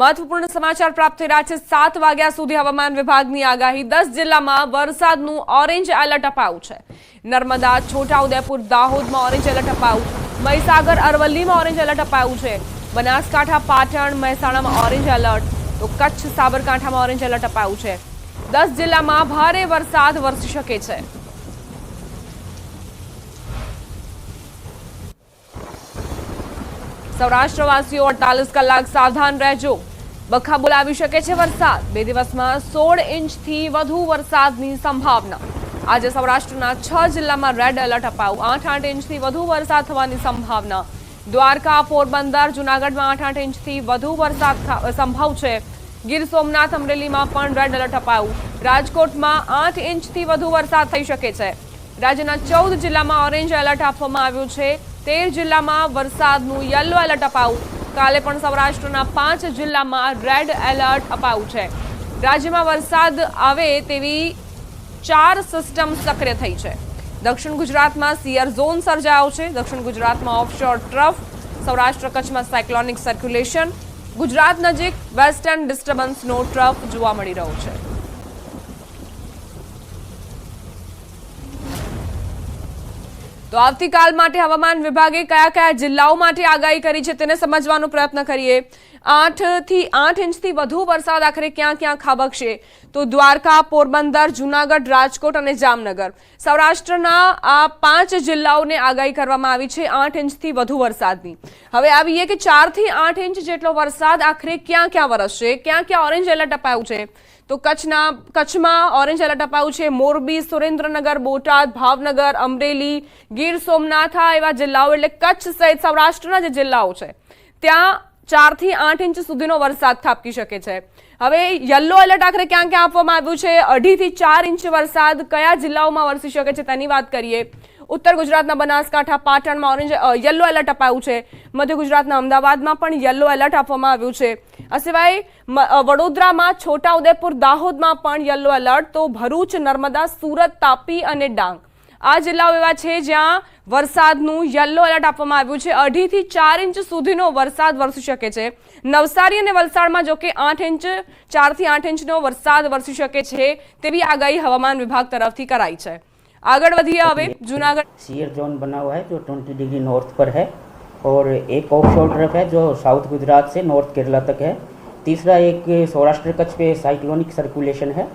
મહત્વપૂર્ણ સમાચાર પ્રાપ્ત થઈ રહ્યા છે. સાત વાગ્યા સુધી હવામાન વિભાગની આગાહી. દસ જિલ્લામાં વરસાદનું ઓરેન્જ એલર્ટ અપાયું છે. નર્મદા, છોટાઉદેપુર, દાહોદમાં ઓરેન્જ એલર્ટ અપાયું. મહીસાગર, અરવલ્લીમાં ઓરેન્જ એલર્ટ અપાયું છે. બનાસકાંઠા, પાટણ, મહેસાણામાં ઓરેન્જ એલર્ટ. તો કચ્છ, સાબરકાંઠામાં ઓરેન્જ એલર્ટ અપાયું છે. દસ જિલ્લામાં ભારે વરસાદ વરસી શકે છે. સૌરાષ્ટ્રવાસીઓ અડતાલીસ કલાક સાવધાન રહેજો. બખા બોલાવી શકે છે વરસાદ. બે દિવસમાં સોળ ઇંચથી વધુ વરસાદની સંભાવના. આજે સૌરાષ્ટ્રના છ જિલ્લામાં રેડ એલર્ટ અપાયું. આઠ આઠ ઇંચથી વધુ વરસાદ થવાની સંભાવના. દ્વારકા, પોરબંદર, જુનાગઢમાં આઠ આઠ ઇંચથી વધુ વરસાદ સંભવ છે. ગીર સોમનાથ, અમરેલીમાં પણ રેડ એલર્ટ અપાયું. રાજકોટમાં આઠ ઇંચથી વધુ વરસાદ થઈ શકે છે. રાજ્યના ચૌદ જિલ્લામાં ઓરેન્જ એલર્ટ આપવામાં આવ્યું છે. તેર જિલ્લામાં વરસાદનું યલો એલર્ટ અપાયું. કાલે પણ સૌરાષ્ટ્રના પાંચ જિલ્લામાં રેડ એલર્ટ અપાયું છે. રાજ્યમાં વરસાદ આવે તેવી ચાર સિસ્ટમ સક્રિય થઈ છે. દક્ષિણ ગુજરાતમાં સિયર ઝોન સર્જાયો છે. દક્ષિણ ગુજરાતમાં ઓફશોર ટ્રફ સૌરાષ્ટ્ર કચ્છમાં સાયક્લોનિક સર્ક્યુલેશન ગુજરાત નજીક વેસ્ટર્ન ડિસ્ટર્બન્સનો ટ્રફ જોવા મળી રહ્યો છે. તો આવતીકાલ માટે હવામાન વિભાગે કયા કયા જિલ્લાઓ માટે આગાહી કરી છે તેને સમજવાનો પ્રયત્ન કરીએ. આઠથી આઠ ઇંચથી વધુ વરસાદ આખરે ક્યાં ક્યાં ખાબકશે? તો દ્વારકા, પોરબંદર, જુનાગઢ, રાજકોટ અને જામનગર. સૌરાષ્ટ્રના આ પાંચ જિલ્લાઓને આગાહી કરવામાં આવી છે આઠ ઇંચથી વધુ વરસાદની. હવે આવીએ કે ચારથી આઠ ઇંચ જેટલો વરસાદ આખરે ક્યાં ક્યાં વરસશે? ક્યાં ક્યાં ઓરેન્જ એલર્ટ અપાયું છે? તો કચ્છના કચ્છમાં ઓરેન્જ એલર્ટ અપાયું છે. મોરબી, સુરેન્દ્રનગર, બોટાદ, ભાવનગર, અમરેલી, ગીર સોમનાથ એવા જિલ્લાઓ એટલે કચ્છ સહિત સૌરાષ્ટ્રના જે જિલ્લાઓ છે, ત્યાં ચારથી આઠ ઇંચ સુધીનો વરસાદ થાપકી શકે છે. હવે યલો એલર્ટ આખરે ક્યાં ક્યાં આપવામાં આવ્યું છે? અઢીથી ચાર ઇંચ વરસાદ કયા જિલ્લાઓમાં વરસી શકે છે તેની વાત કરીએ. ઉત્તર ગુજરાતના બનાસકાંઠા પાટણમાં ઓરેન્જ યલો એલર્ટ અપાયું છે. મધ્ય ગુજરાતના અમદાવાદમાં પણ યલો એલર્ટ આપવામાં આવ્યું છે. આ સિવાય વડોદરામાં છોટાઉદેપુર, દાહોદમાં પણ યલો એલર્ટ, તો ભરૂચ, નર્મદા, સુરત, તાપી અને ડાંગ. આ જિલ્લાઓ એવા છે જ્યાં વરસાદનું યલો એલર્ટ આપવામાં આવ્યું છે. અઢીથી ચાર ઇંચ સુધીનો વરસાદ વરસી શકે છે. નવસારી અને વલસાડમાં જોકે આઠ ઇંચ, ચારથી આઠ ઇંચનો વરસાદ વરસી શકે છે તેવી આગાહી હવામાન વિભાગ તરફથી કરાઈ છે. આગળ વધીએ હવે જુનાગઢ सीयर जोन बना हुआ है जो 20 डिग्री नॉर्थ पर है और एक ऑफ शोर ट्रफ है जो साउथ गुजरात से नॉर्थ केरला तक है तीसरा एक सौराष्ट्र कच्छ पे साइक्लोनिक सर्कुलेशन है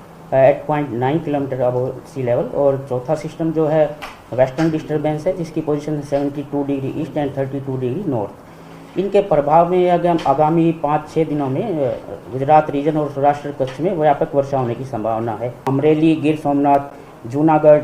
eight point nine kilometre above sea level और चौथा सिस्टम जो है वेस्टर्न डिस्टर्बेंस है जिसकी पोजीशन है seventy two degree east and thirty two degree north इनके प्रभाव में अगर आगामी पाँच छः दिनों में अ, गुजरात रीजन और सौराष्ट्र कच्छ में व्यापक वर्षा होने की संभावना है अमरेली गिर सोमनाथ जूनागढ़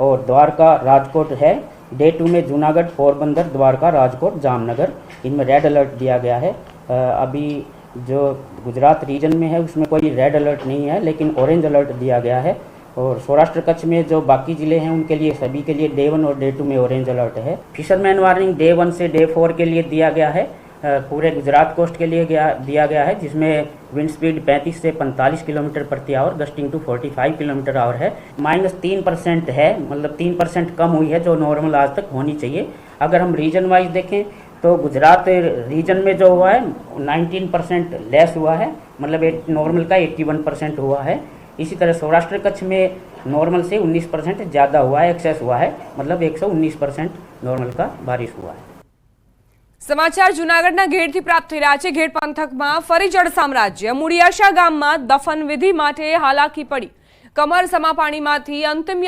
और द्वारका राजकोट है। डे टू में जूनागढ़, पोरबंदर, द्वारका, राजकोट, जामनगर। इनमें रेड अलर्ट दिया गया है। अभी जो गुजरात रीजन में है, उसमें कोई रेड अलर्ट नहीं है, लेकिन ऑरेंज अलर्ट दिया गया है। और सौराष्ट्र कच्छ में जो बाकी ज़िले हैं, उनके लिए, सभी के लिए डे वन और डे टू में ऑरेंज अलर्ट है। फिशरमैन वार्निंग डे वन से डे फोर के लिए दिया गया है। पूरे गुजरात कोस्ट के लिए गया, दिया गया है, जिसमें विंड स्पीड 35 से 45 किलोमीटर प्रति hour gusting to 45 kilometre hour है। माइनस तीन परसेंट है मतलब तीन परसेंट कम हुई है, जो नॉर्मल आज तक होनी चाहिए। अगर हम रीजन वाइज देखें तो गुजरात रीजन में जो हुआ है 19 परसेंट लेस हुआ है मतलब नॉर्मल का 81 परसेंट हुआ है। इसी तरह सौराष्ट्र कच्छ में नॉर्मल से 19 परसेंट ज़्यादा हुआ है एक्सेस हुआ है मतलब 119 परसेंट नॉर्मल का बारिश हुआ है। સમાચાર જુનાગઢના ઘેડથી પ્રાપ્ત થઈ રહ્યા છે. ઘેડ પંથકમાં ફરી જળ સામ્રાજ્ય. મુડિયાશા ગામમાં દફન વિધિ માટે હાલાકી પડી. કમર સમા પાણીમાંથી અંતિમ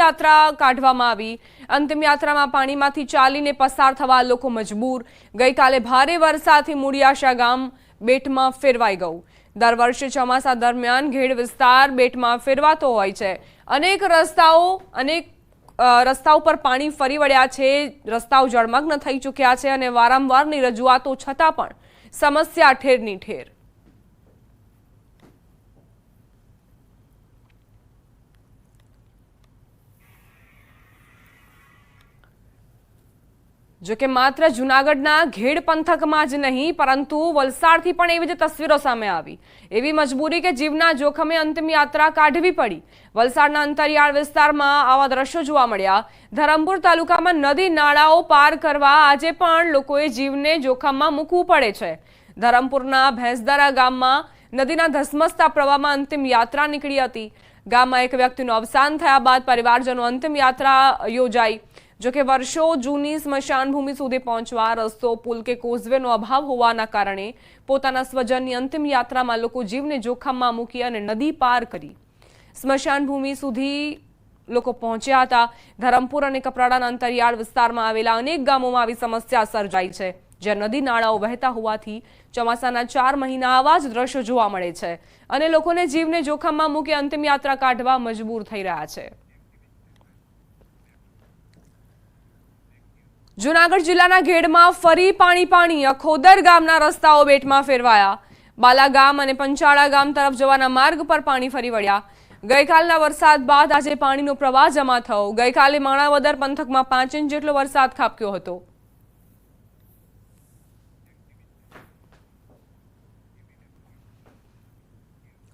કાઢવામાં આવી. અંતિમ યાત્રામાં પાણીમાંથી ચાલીને પસાર થવા લોકો મજબૂર. ગઈકાલે ભારે વરસાદથી મુડિયાશા ગામ બેટમાં ફેરવાઈ ગયું. દર વર્ષે ચોમાસા દરમિયાન ઘેડ વિસ્તાર બેટમાં ફેરવાતો હોય છે. અનેક રસ્તાઓ, અનેક રસ્તા ઉપર પાણી ફરી વળ્યા છે, રસ્તાઓ જળમગ્ન થઈ ચૂક્યા છે અને વારંવારની રજૂઆતો છતાં પણ સમસ્યા ઠેરની ઠેર. જો કે માત્ર જુનાગઢના ઘેડ પંથકમાં જ નહીં, પરંતુ વલસાડથી પણ એવી જ તસવીરો સામે આવી. એવી મજબૂરી કે જીવના જોખમે અંતિમ યાત્રા કાઢવી પડી. વલસાડના અંતરિયાળ વિસ્તારમાં આવા દ્રશ્યો જોવા મળ્યા. ધરમપુર તાલુકામાં નદી નાળાઓ પાર કરવા આજે પણ લોકોએ જીવને જોખમમાં મૂકવું પડે છે. ધરમપુરના ભેંસદરા ગામમાં નદીના ધસમસતા પ્રવાહમાં અંતિમ યાત્રા નીકળી હતી. ગામમાં એક વ્યક્તિનું અવસાન થયા બાદ પરિવારજનો અંતિમ યાત્રા યોજાઈ. જોકે વર્ષો જૂની સ્મશાન ભૂમિ સુધી પહોંચવા રસ્તો, પુલ કે કોઝવેનો અભાવ હોવાના કારણે પોતાના સ્વજનની અંતિમ યાત્રામાં લોકો જીવને જોખમમાં મૂકી અને નદી પાર કરી. સ્મશાનભૂમિ સુધી લોકો પહોંચ્યા હતા. ધરમપુર અને કપરાડાના અંતરિયાળ વિસ્તારમાં આવેલા અનેક ગામોમાં આવી સમસ્યા સર્જાઈ છે, જ્યાં નદી નાળાઓ વહેતા હોવાથી ચોમાસાના ચાર મહિના આવા જ દ્રશ્યો જોવા મળે છે અને લોકોને જીવને જોખમમાં મૂકી અંતિમ યાત્રા કાઢવા મજબૂર થઈ રહ્યા છે. જૂનાગઢ જિલ્લાના ઘેડમાં ફરી પાણી પાણી અખોદર ગામના રસ્તાઓ બેટમાં ફેરવાયા. બાલા ગામ અને પંચાળા ગામ તરફ જવાના માર્ગ પર પાણી ફરી વળ્યા. ગઈકાલના વરસાદ બાદ આજે પાણીનો પ્રવાહ જમા થયો. ગઈકાલે માણાવદર પંથકમાં પાંચ ઇંચ જેટલો વરસાદ ખાબક્યો હતો.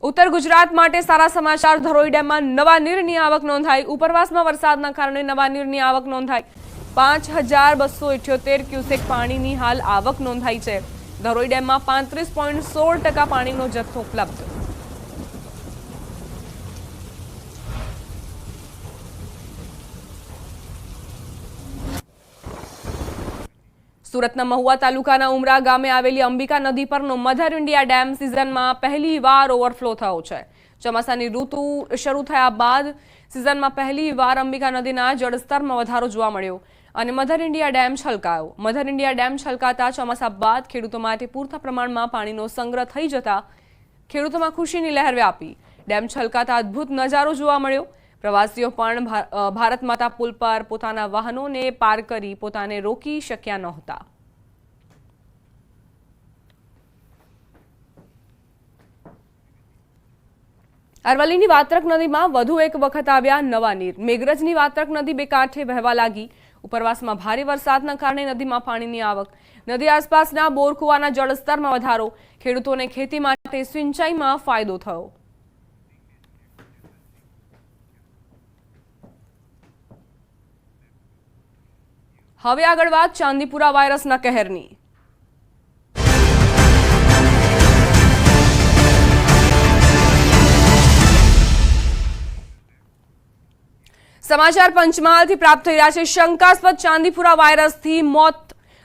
ઉત્તર ગુજરાત માટે સારા સમાચાર ધરોઈ ડેમમાં નવા નીરની આવક નોંધાઈ. ઉપરવાસમાં વરસાદના કારણે નવા નીરની આવક નોંધાઈ. પાંચ હજાર બસો ઇઠ્યોતેર ક્યુસેક પાણીની હાલ આવક નોંધાઈ છે. ધરોઈ ડેમમાં પાંત્રીસ પોઈન્ટ સોળ ટકા પાણીનો જથ્થો ઉપલબ્ધ. સુરતના મહુવા તાલુકાના ઉમરા ગામે આવેલી અંબિકા નદી પરનો મધર ઇન્ડિયા ડેમ સિઝનમાં પહેલી વાર ઓવરફ્લો થયો છે. ચોમાસાની ઋતુ શરૂ થયા બાદ સિઝનમાં પહેલી વાર અંબિકા નદીના જળસ્તરમાં વધારો જોવા મળ્યો. અને મધર ઇન્ડિયા ડેમ છલકાયો. મધર ઇન્ડિયા ડેમ છલકાતા ચોમાસા બાદ ખેડૂતો માટે પૂરતા પ્રમાણમાં પાણીનો સંગ્રહ થઈ જતા ખેડૂતોમાં ખુશીની લહેર વ્યાપી. ડેમ છલકાતા અદ્ભુત નજારો જોવા મળ્યો. પ્રવાસીઓ પણ ભારત માતા પુલ પર પોતાના વાહનોને પાર કરી પોતાને રોકી શક્યા નહોતા. અરવલ્લીની વાત્રક નદીમાં વધુ એક વખત આવ્યા નવા નીર. મેઘરજની વાત્રક નદી બે કાંઠે વહેવા લાગી. ઉપરવાસમાં ભારે વરસાદના કારણે નદીમાં પાણીની આવક. નદી આસપાસના બોરકુવાના જળસ્તરમાં વધારો. ખેડૂતોને ખેતી માટે સિંચાઈમાં ફાયદો થયો. હવે આગળ વાત ચાંદીપુરા વાયરસના કહેરની. સમાચાર પંચમહાલથી પ્રાપ્ત થઈ રહ્યા છે. શંકાસ્પદ ચાંદીપુરા વાયરસથી મોત.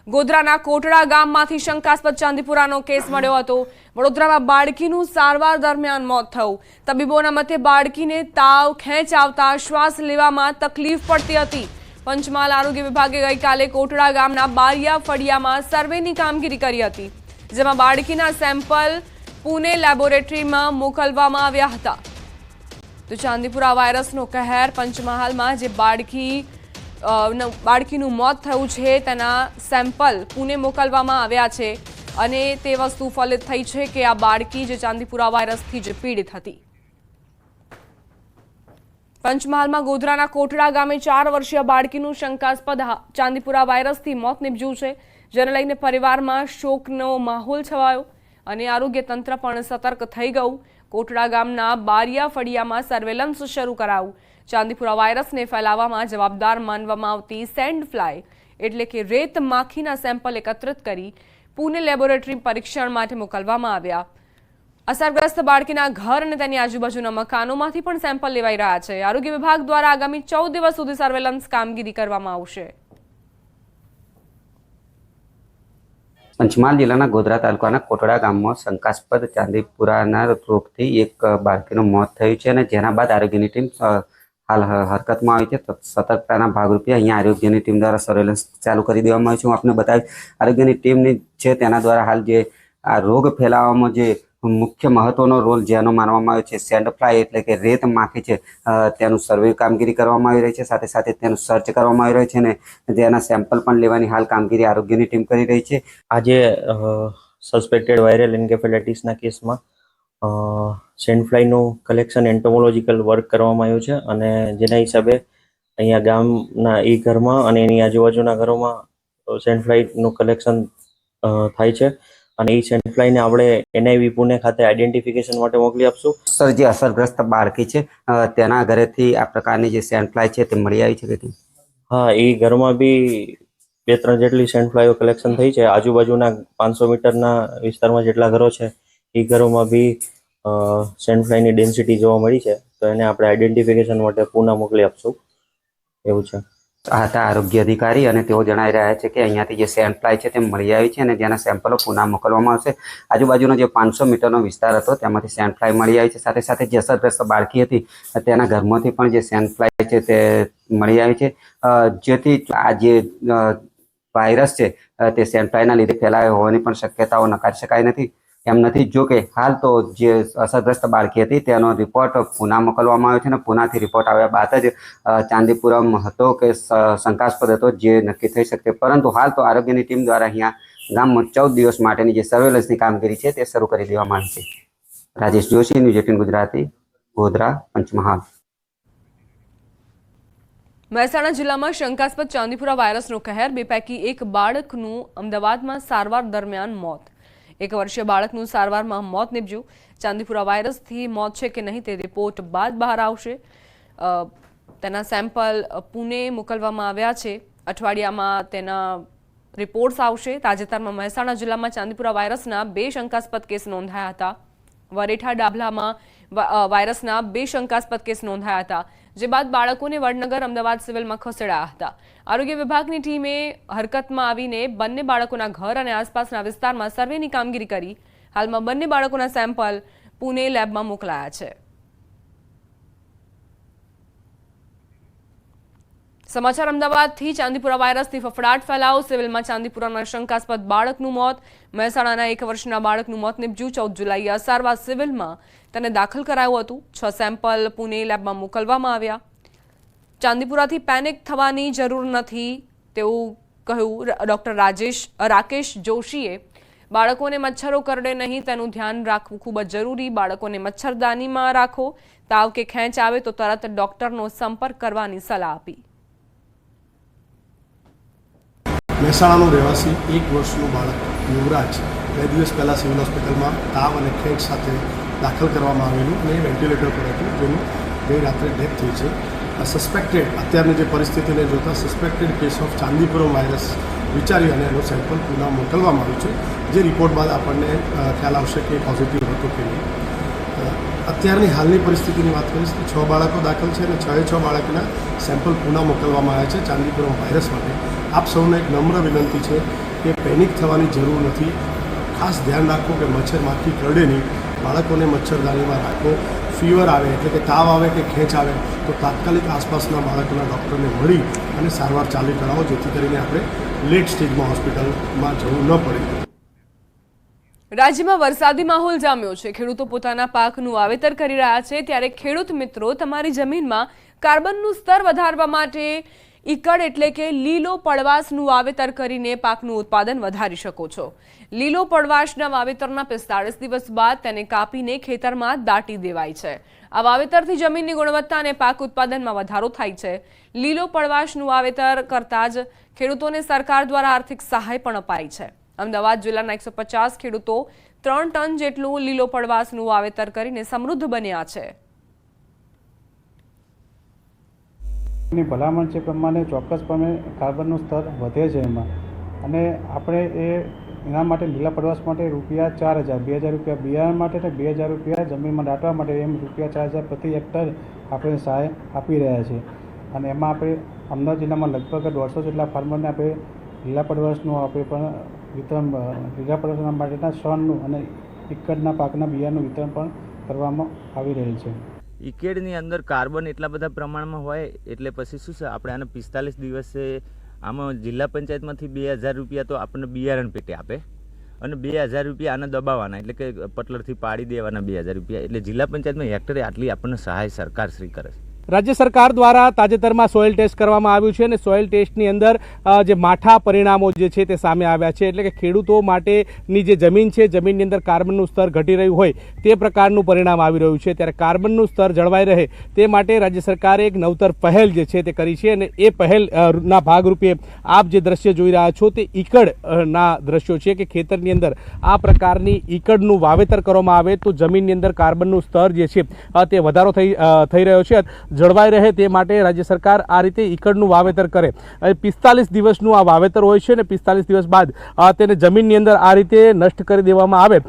ગોધરાના કોટડા ગામમાંથી શંકાસ્પદ ચાંદીપુરાનો કેસ મળ્યો હતો. વડોદરામાં બાળકીનું સારવાર દરમિયાન મોત થયું. તબીબોના મતે બાળકીને તાવ ખેંચ આવતા શ્વાસ લેવામાં તકલીફ પડતી હતી. પંચમહાલ આરોગ્ય વિભાગે ગઈકાલે કોટડા ગામના બારિયા ફળિયામાં સર્વેની કામગીરી કરી હતી, જેમાં બાળકીના સેમ્પલ પુણે લેબોરેટરીમાં મોકલવામાં આવ્યા હતા. તો ચાંદીપુરા વાયરસનો કહેર પંચમહાલમાં જે બાળકી બાળકીનું મોત થયું છે, તેના સેમ્પલ પુણે મોકલવામાં આવ્યા છે અને તે વસ્તુ ફલિત થઈ છે કે આ બાળકી જે ચાંદીપુરા વાયરસથી જ પીડિત હતી. પંચમહાલમાં ગોધરાના કોટડા ગામે ચાર વર્ષીય બાળકીનું શંકાસ્પદ ચાંદીપુરા વાયરસથી મોત નીપજ્યું છે, જેને લઈને પરિવારમાં શોકનો માહોલ છવાયો અને આરોગ્ય તંત્ર પણ સતર્ક થઈ ગયું. કોટડા ગામના બારિયા ફળિયામાં સર્વેલન્સ શરૂ કરાવું ચાંદીપુરા વાયરસને ફેલાવવામાં જવાબદાર માનવામાં આવતી સેન્ડ ફ્લાય એટલે કે રેત માખીના સેમ્પલ એકત્રિત કરી પુણે લેબોરેટરી પરીક્ષણ માટે મોકલવામાં આવ્યા. અસરગ્રસ્ત બાળકીના ઘર અને તેની આજુબાજુના મકાનોમાંથી પણ સેમ્પલ લેવાઈ રહ્યા છે. આરોગ્ય વિભાગ દ્વારા આગામી ચૌદ દિવસ સુધી સર્વેલન્સ કામગીરી કરવામાં આવશે. પંચમહાલ જિલ્લાના ગોધરા તાલુકાના કોટડા ગામમાં શંકાસ્પદ ચાંદીપુરાના રોગથી એક બાળકીનું મોત થયું છે અને જેના બાદ આરોગ્યની ટીમ હાલ હરકતમાં આવી છે. સતર્કતાના ભાગરૂપે અહીંયા આરોગ્યની ટીમ દ્વારા સર્વેલન્સ ચાલુ કરી દેવામાં આવ્યું છે. હું આપને બતાવીશ, આરોગ્યની ટીમની છે તેના દ્વારા હાલ જે આ રોગ ફેલાવવામાં જે મુખ્ય મહત્વનો રોલ જેનો માનવામાં આવ્યો છે સેન્ડ ફ્લાય એટલે કે રેત માખી છે તેનું સર્વે કામગીરી કરવામાં આવી રહી છે, સાથે સાથે તેનું સર્ચ કરવામાં આવી રહ્યું છે અને તેના સેમ્પલ પણ લેવાની હાલ કામગીરી આરોગ્યની ટીમ કરી રહી છે. આજે સસ્પેક્ટેડ વાયરલ એન્કેફેલાઇટિસના કેસમાં સેન્ડફ્લાયનું કલેક્શન એન્ટોમોલોજીકલ વર્ક કરવામાં આવ્યું છે અને જેના હિસાબે અહીંયા ગામના એ ઘરમાં અને એની આજુબાજુના ઘરોમાં સેન્ડફ્લાયનું કલેક્શન થાય છે. અને એ સેન્ડફ્લાયને આપણે એનઆઈવી પુણે ખાતે આઈડેન્ટિફિકેશન માટે મોકલી આપશું. સર જે અસરગ્રસ્ત બાળકી છે તેના ઘરેથી આ પ્રકારની જે સેન્ડ ફ્લાય છે તે મળી આવી છે કે હા એ ઘરમાં બી બે ત્રણ જેટલી સેન્ડ ફ્લાઈઓ કલેક્શન થઈ છે. આજુબાજુના પાંચસો મીટરના વિસ્તારમાં જેટલા ઘરો છે એ ઘરોમાં બી સેન્ડ ફ્લાયની ડેન્સિટી જોવા મળી છે. તો એને આપણે આઈડેન્ટિફિકેશન માટે પુના મોકલી આપશું. એવું છે. હતા આરોગ્ય અધિકારી અને તેઓ જણાવી રહ્યા છે કે અહીંયાથી જે સેન્ડ ફ્લાય છે તે મળી આવી છે અને જેના સેમ્પલો પુના મોકલવામાં આવશે. આજુબાજુનો જે પાંચસો મીટરનો વિસ્તાર હતો તેમાંથી સેન્ડ ફ્લાય મળી આવી છે. સાથે સાથે જે અસરગ્રસ્ત બાળકી હતી, તેના ઘરમાંથી પણ જે સેન્ડ ફ્લાય છે તે મળી આવી છે. જેથી આ જે વાયરસ છે તે સેન્ડફ્લાયના લીધે ફેલાયો હોવાની પણ શક્યતાઓ નકારી શકાય નથી. એમ નથી. જો કે હાલ તો જે અસરગ્રસ્ત બાળકી હતી, તેનો રિપોર્ટ પુના મોકલવામાં આવ્યો છે અને પુનાથી રિપોર્ટ આવ્યા બાદ જ ચાંદીપુરમ હતો કે શંકાસ્પદ હતો જે નક્કી થઈ શકે. પરંતુ હાલ તો આરોગ્યની ટીમ દ્વારા અહીંયા ગામમાં ચૌદ દિવસ માટેની જે સર્વેલન્સની કામગીરી છે તે શરૂ કરી દેવામાં આવી છે. Rajesh Joshi news eighteen Gujarati, Godhra, Panchmahal. Mehsana જિલ્લામાં શંકાસ્પદ ચાંદીપુરા વાયરસનો કહેર. બે પૈકી એક બાળકનું અમદાવાદમાં સારવાર દરમિયાન મોત. એક વર્ષીય બાળકનું સારવારમાં મોત નીપજ્યું. ચાંદીપુરા વાયરસથી મોત છે કે નહીં તે રિપોર્ટ બાદ બહાર આવશે. તેના સેમ્પલ પુણે મોકલવામાં આવ્યા છે. અઠવાડિયામાં તેના રિપોર્ટ્સ આવશે. તાજેતરમાં મહેસાણા જિલ્લામાં ચાંદીપુરા વાયરસના બે શંકાસ્પદ કેસ નોંધાયા હતા. વરેઠા ડાભલામાં વાયરસના બે શંકાસ્પદ કેસ નોંધાયા હતા, જે બાદ બાળકોને વડનગર અમદાવાદ સિવિલમાં ખસેડાયા હતા. આરોગ્ય વિભાગની ટીમે હરકતમાં આવીને બંને બાળકોના ઘર અને આસપાસના વિસ્તારમાં સર્વેની કામગીરી કરી. હાલમાં બંને બાળકોના સેમ્પલ પુણે લેબમાં મોકલાયા છે. સમાચાર અમદાવાદથી ચાંદીપુરા વાયરસથી ફફડાટ ફેલાવો, સિવિલમાં ચાંદીપુરાના શંકાસ્પદ બાળકનું મોત. મહેસાણાના એક વર્ષના બાળકનું મોત. નિપજ્યું ચૌદ જુલાઈએ અસારવા સિવિલમાં તેને દાખલ કરાયું હતું. છ સેમ્પલ પુણે લેબમાં મોકલવામાં આવ્યા. ચાંદીપુરાથી પેનિક થવાની જરૂર નથી તેવું કહ્યું ડૉક્ટર રાજેશ રાકેશ જોશીએ. બાળકોને મચ્છરો કરડે નહીં તેનું ધ્યાન રાખવું ખૂબ જ જરૂરી. બાળકોને મચ્છરદાનીમાં રાખો. તાવ કે ખેંચ આવે તો તરત ડૉક્ટરનો સંપર્ક કરવાની સલાહ આપી. મહેસાણાનો રહેવાસી એક વર્ષનું બાળક યુવરાજ બે દિવસ પહેલાં સિવિલ હોસ્પિટલમાં તાવ અને ખેંચ સાથે દાખલ કરવામાં આવેલું અને એ વેન્ટિલેટર પર હતું, જેનું ગઈ રાત્રે ડેથ થઈ છે. સસ્પેક્ટેડ અત્યારની જે પરિસ્થિતિને જોતાં suspected case of Chandipuram virus વિચારી અને એનું સેમ્પલ પુના મોકલવામાં આવ્યું છે. જે રિપોર્ટ બાદ આપણને ખ્યાલ આવશે કે પોઝિટિવ હતું કે નહીં. અત્યારની હાલની પરિસ્થિતિની વાત કરીશ તો છ બાળકો દાખલ છે અને છ એ છ બાળકના સેમ્પલ પુના મોકલવામાં આવ્યા છે ચાંદીપુરમ વાયરસ માટે. આપ સૌને એક નમ્ર વિનંતી છે કે પેનિક થવાની જરૂર નથી. ખાસ ધ્યાન રાખો કે મચ્છર માખી કરડે નહીં. બાળકોને મચ્છરદાનીમાં રાખો ફીવર આવે એટલે કે તાવ આવે કે ખેંચ આવે, તો તાત્કાલિક આસપાસના બાળકોના ડૉક્ટરને મળી અને સારવાર ચાલુ કરાવો, જેથી કરીને આપણે લેટ સ્ટેજમાં હોસ્પિટલમાં જવું ન પડે. રાજ્યમાં વરસાદી માહોલ જામ્યો છે. ખેડૂતો પોતાના પાકનું વાવેતર કરી રહ્યા છે. ત્યારે ખેડૂત મિત્રો, તમારી જમીનમાં કાર્બનનું સ્તર વધારવા માટે ઈકડ એટલે કે લીલો પડવાશનું વાવેતર કરીને પાકનું ઉત્પાદન વધારી શકો છો. લીલો પડવાશના વાવેતરના પિસ્તાળીસ દિવસ બાદ તેને કાપીને ખેતરમાં દાટી દેવાય છે. આ વાવેતરથી જમીનની ગુણવત્તા અને પાક ઉત્પાદનમાં વધારો થાય છે. લીલો પડવાશનું વાવેતર કરતા જ ખેડૂતોને સરકાર દ્વારા આર્થિક સહાય પણ અપાય છે. અમદાવાદ જિલ્લાના એકસો ખેડૂતો ત્રણ ટન જેટલું લીલો પડવાશનું વાવેતર કરીને સમૃદ્ધ બન્યા છે. ની ભલામણ છે પ્રમાણે ચોક્કસપણે કાર્બનનું સ્તર વધે છે એમાં. અને આપણે એ એના માટે લીલા પડવાશ માટે રૂપિયા ચાર હજાર, બે હજાર રૂપિયા બિયારણ માટે અને બે હજાર રૂપિયા જમીનમાં દાટવા માટે એમ રૂપિયા ચાર હજાર પ્રતિ હેક્ટર આપણે સહાય આપી રહ્યા છે. અને એમાં આપણે અમદાવાદ જિલ્લામાં લગભગ દોઢસો જેટલા ફાર્મરને આપણે લીલા પડવાશનું આપણે પણ વિતરણ લીલા પડવાશ માટેના શણનું અને ઇક્કડના પાકના બિયારણનું વિતરણ પણ કરવામાં આવી રહેલ છે. ઇકેડની અંદર કાર્બન એટલા બધા પ્રમાણમાં હોય, એટલે પછી શું છે, આપણે આને પિસ્તાલીસ દિવસે, આમાં જિલ્લા પંચાયતમાંથી બે હજાર રૂપિયા તો આપણને બિયારણ પેટે આપે. અને બે હજાર રૂપિયા આને દબાવવાના એટલે કે પટલરથી પાડી દેવાના બે હજાર રૂપિયા. એટલે જિલ્લા પંચાયતમાં હેક્ટરે આટલી આપણને સહાય સરકાર શ્રી કરે છે. રાજ્ય સરકાર દ્વારા તાજેતરમાં સોઇલ ટેસ્ટ કરવામાં આવ્યું છે અને સોઇલ ટેસ્ટની અંદર જે માઠા પરિણામો જે છે તે સામે આવ્યા છે. એટલે કે ખેડૂતો માટેની જે જમીન છે, જમીનની અંદર કાર્બનનું સ્તર ઘટી રહ્યું હોય, તે પ્રકારનું પરિણામ આવી રહ્યું છે. ત્યારે કાર્બનનું સ્તર જળવાઈ રહે, તે માટે રાજ્ય સરકારે એક નવતર પહેલ જે છે તે કરી છે અને એ પહેલના ભાગરૂપે આપ જે દ્રશ્ય જોઈ રહ્યા છો તે ઈકડના દ્રશ્યો છે કે ખેતરની અંદર આ પ્રકારની ઈકડનું વાવેતર કરવામાં આવે તો જમીનની અંદર કાર્બનનું સ્તર જે છે તે વધારો થઈ થઈ રહ્યો છે. જળવાઈ રહે તે માટે રાજ્ય સરકાર આ રીતે ઈકડનું વાવેતર કરે. પિસ્તાલીસ દિવસનું આ વાવેતર હોય છે અને પિસ્તાલીસ દિવસ બાદ તેને જમીનની અંદર આ રીતે નષ્ટ કરી દેવામાં આવે.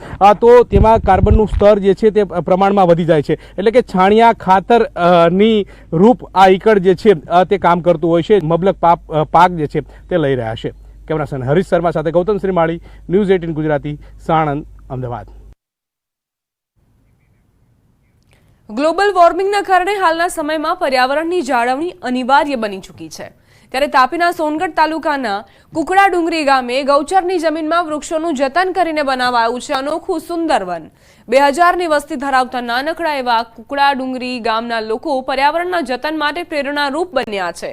તો તેમાં કાર્બનનું સ્તર જે છે તે પ્રમાણમાં વધી જાય છે. એટલે કે છાણિયા ખાતરની રૂપ આ ઈકડ જે છે તે કામ કરતું હોય છે. મબલક પાક જે છે તે લઈ રહ્યા છે. કેમેરાસન હરીશ શર્મા સાથે Gautam Shrimali, news eighteen Gujarati, Sanand, Ahmedabad. Global વોર્મિંગના કારણે હાલના સમયમાં પર્યાવરણની જાળવણી અનિવાર્ય બની ચૂકી છે. ત્યારે તાપીના સોનગઢ તાલુકાના કુકડા ડુંગરી ગામે ગૌચરની જમીનમાં વૃક્ષોનું જતન કરીને બનાવાયું છે અનોખું સુંદર વન. બે હજારની વસ્તી ધરાવતા નાનકડા એવા કુકડા ડુંગરી ગામના લોકો પર્યાવરણના જતન માટે પ્રેરણારૂપ બન્યા છે.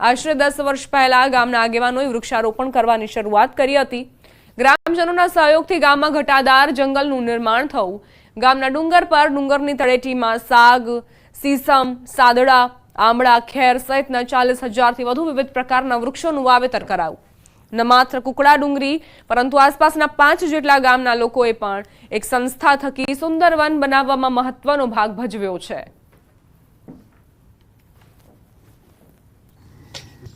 આશરે દસ વર્ષ પહેલા ગામના આગેવાનોએ વૃક્ષારોપણ કરવાની શરૂઆત કરી હતી. ગ્રામજનોના સહયોગથી ગામમાં ઘટાદાર જંગલનું નિર્માણ થયું. ગામના ડુંગર પર ડુંગરની તળેટીમાં સાગ, સીસમ, સાદડા, આમળા, ખેર સહિતના ચાલીસ હજારથી વધુ વિવિધ પ્રકારના વૃક્ષોનું વાવેતર કરાયું. ન માત્ર કુકડા ડુંગરી, પરંતુ આસપાસના પાંચ જેટલા ગામના લોકોએ પણ એક સંસ્થા થકી સુંદર વન બનાવવામાં મહત્વનો ભાગ ભજવ્યો છે.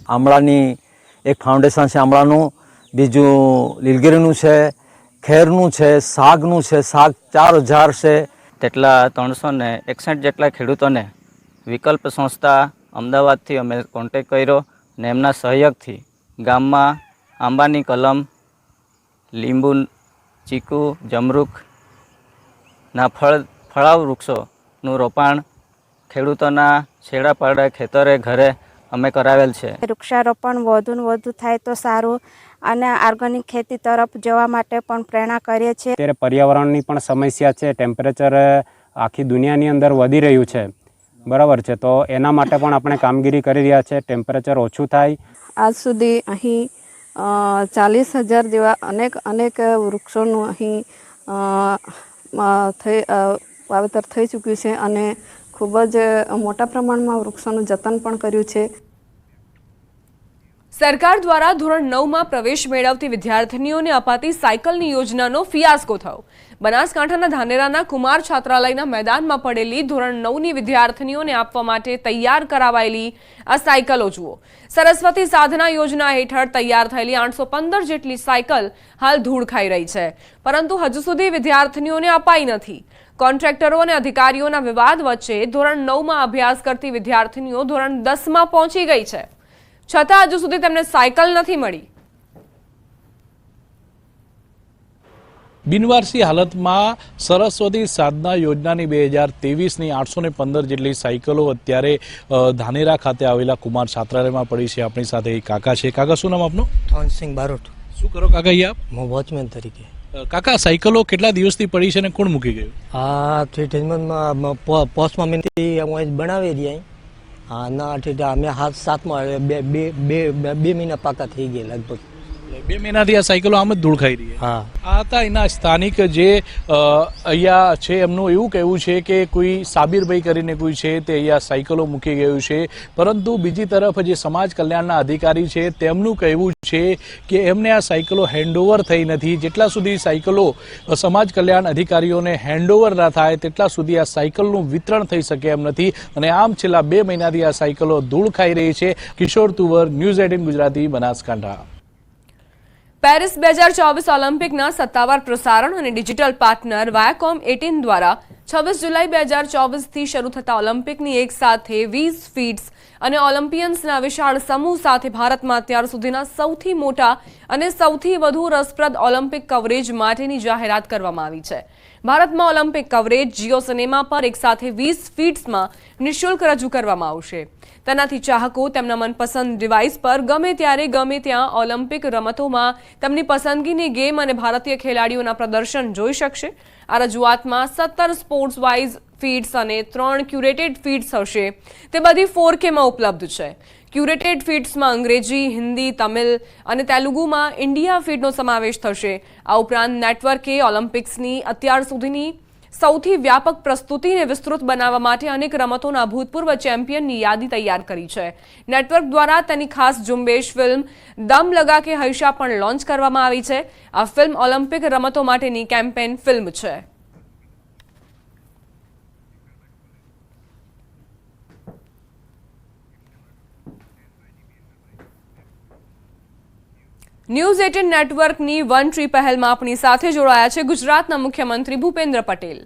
આમળાની એક ફાઉન્ડેશન છે આમળાનું. બીજું લીલગીરીનું છે. ખેરનું છે શાકનું છે શાક ચાર હજાર છે. તેટલા ત્રણસો ને એકસઠ જેટલા ખેડૂતોને વિકલ્પ સંસ્થા અમદાવાદથી અમે કોન્ટેક કર્યો ને એમના સહયોગથી ગામમાં આંબાની કલમ લીંબુ ચીકુ જમરૂખના ફળ ફળાવ વૃક્ષોનું રોપાણ ખેડૂતોના છેડાપાડા ખેતરે ઘરે અમે કરાવેલ છે. વૃક્ષારોપણ વધુ ને વધુ થાય તો સારું. અને ઓર્ગેનિક ખેતી તરફ જવા માટે પણ પ્રેરણા કરીએ છીએ. અત્યારે પર્યાવરણની પણ સમસ્યા છે ટેમ્પરેચર આખી દુનિયાની અંદર વધી રહ્યું છે. બરાબર છે તો એના માટે પણ આપણે કામગીરી કરી રહ્યા છે ટેમ્પરેચર ઓછું થાય. આજ સુધી અહીં ચાલીસ હજાર જેવા અનેક અનેક વૃક્ષોનું અહીં થઈ વાવેતર થઈ ચૂક્યું છે અને ખૂબ જ મોટા પ્રમાણમાં વૃક્ષોનું જતન પણ કર્યું છે. સરકાર દ્વારા ધોરણ નવમાં પ્રવેશ મેળવતી વિદ્યાર્થીનીઓને અપાતી સાયકલની યોજનાનો ફિયાસ્કો થયો. બનાસકાંઠાના ધાનેરાના કુમાર છાત્રાલયના મેદાનમાં પડેલી ધોરણ નવની વિદ્યાર્થીનીઓને આપવા માટે તૈયાર કરાવાયેલી આ સાયકલો જુઓ. સરસ્વતી સાધના યોજના હેઠળ તૈયાર થયેલી આઠસો જેટલી સાયકલ હાલ ધૂળ ખાઈ રહી છે. પરંતુ હજુ સુધી વિદ્યાર્થીનીઓને અપાઈ નથી. કોન્ટ્રાક્ટરો અને અધિકારીઓના વિવાદ વચ્ચે ધોરણ નવમાં અભ્યાસ કરતી વિદ્યાર્થીનીઓ ધોરણ દસમાં પહોંચી ગઈ છે. છતાં હજુ સુધી તેમને સાયકલ નથી મળી. બિનવારસી હાલતમાં સરસ્વતી સાધના યોજનાની બે હજાર ત્રેવીસની આઠસો ને પંદર જેટલી સાયકલો અત્યારે ધાનેરા ખાતે આવેલા કુમાર છાત્રાલયમાં પડી છે. આપણી સાથે એક કાકા છે. કાકા શું નામ આપનું? ધનસિંહ બારોટ. શું કરો કાકા અહીંયા આપ? હું વોચમેન તરીકે. કાકા સાયકલો કેટલા દિવસથી પડી છે અને કોણ મૂકી ગયું? આ થ્રી ટેન્સમાં પોસ્ટમાં અમે બનાવી રહ્યા હા ના અમે હાથ સાતમાં બે બે બે બે મહિના પાકા થઈ ગયા લગભગ. એટલે બે મહિનાથી આ સાયકલો આમ જ ધૂળ ખાઈ રહી છે. હા. આ હતા એના સ્થાનિક જે અહીંયા છે એમનું એવું કહેવું છે કે કોઈ સાબિરભાઈ કરીને કોઈ છે તે અહીંયા સાયકલો મૂકી ગયું છે. પરંતુ બીજી તરફ જે સમાજ કલ્યાણના અધિકારી છે તેમનું કહેવું છે કે એમને આ સાયકલો હેન્ડઓવર થઈ નથી. જેટલા સુધી સાયકલો સમાજ કલ્યાણ અધિકારીઓને હેન્ડઓવર ના થાય તેટલા સુધી આ સાયકલનું વિતરણ થઈ શકે એમ નથી. અને આમ છેલ્લા બે મહિનાથી આ સાયકલો ધૂળ ખાઈ રહી છે. Kishor Tuvar news eighteen Gujarati Banaskantha. Paris બે હજાર ચોવીસ ઓલિમ્પિકના સત્તાવાર પ્રસારણ અને ડિજિટલ પાર્ટનર વાયાકોમ એટીન દ્વારા છવ્વીસ જુલાઈ બે હજાર ચોવીસથી શરૂ થતા ઓલિમ્પિકની એક સાથે વીસ ફીટ્સ અને ઓલિમ્પિયન્સના વિશાળ સમૂહ સાથે ભારતમાં અત્યાર સુધીના સૌથી મોટા અને સૌથી વધુ રસપ્રદ ઓલિમ્પિક કવરેજ માટેની જાહેરાત કરવામાં આવી છે. ભારતમાં ઓલિમ્પિક કવરેજ જીઓ સિનેમા પર એકસાથે વીસ ફીટ્સમાં નિઃશુલ્ક રજૂ કરવામાં આવશે. તેનાથી ચાહકો તેમના મનપસંદ ડિવાઇસ પર ગમે ત્યારે ગમે ત્યાં ઓલિમ્પિક રમતોમાં તેમની પસંદગીની ગેમ અને ભારતીય ખેલાડીઓના પ્રદર્શન જોઈ શકશે. આ રજૂઆતમાં સત્તર સ્પોર્ટ્સ વાઇઝ ફીડ્સ અને ત્રણ ક્યુરેટેડ ફીડ્સ હશે. તે બધી ફોર કેમાં ઉપલબ્ધ છે. ક્યુરેટેડ ફીડ્સમાં અંગ્રેજી, હિન્દી, તમિલ અને તેલુગુમાં ઇન્ડિયા ફીડનો સમાવેશ થશે. આ ઉપરાંત નેટવર્કે ઓલિમ્પિક્સની અત્યાર સુધીની સૌથી વ્યાપક પ્રસ્તુતિને વિસ્તૃત બનાવવા માટે અનેક રમતોના ભૂતપૂર્વ ચેમ્પિયનની યાદી તૈયાર કરી છે. નેટવર્ક દ્વારા તેની ખાસ ઝુંબેશ ફિલ્મ દમ લગા કે હૈશા પણ લોન્ચ કરવામાં આવી છે. આ ફિલ્મ ઓલિમ્પિક રમતો માટેની કેમ્પેન ફિલ્મ છે. ન્યૂઝ એટીન નેટવર્કની વન ટ્રી પહેલમાં આપણી સાથે જોડાયા છે ગુજરાતના મુખ્યમંત્રી ભૂપેન્દ્ર પટેલ.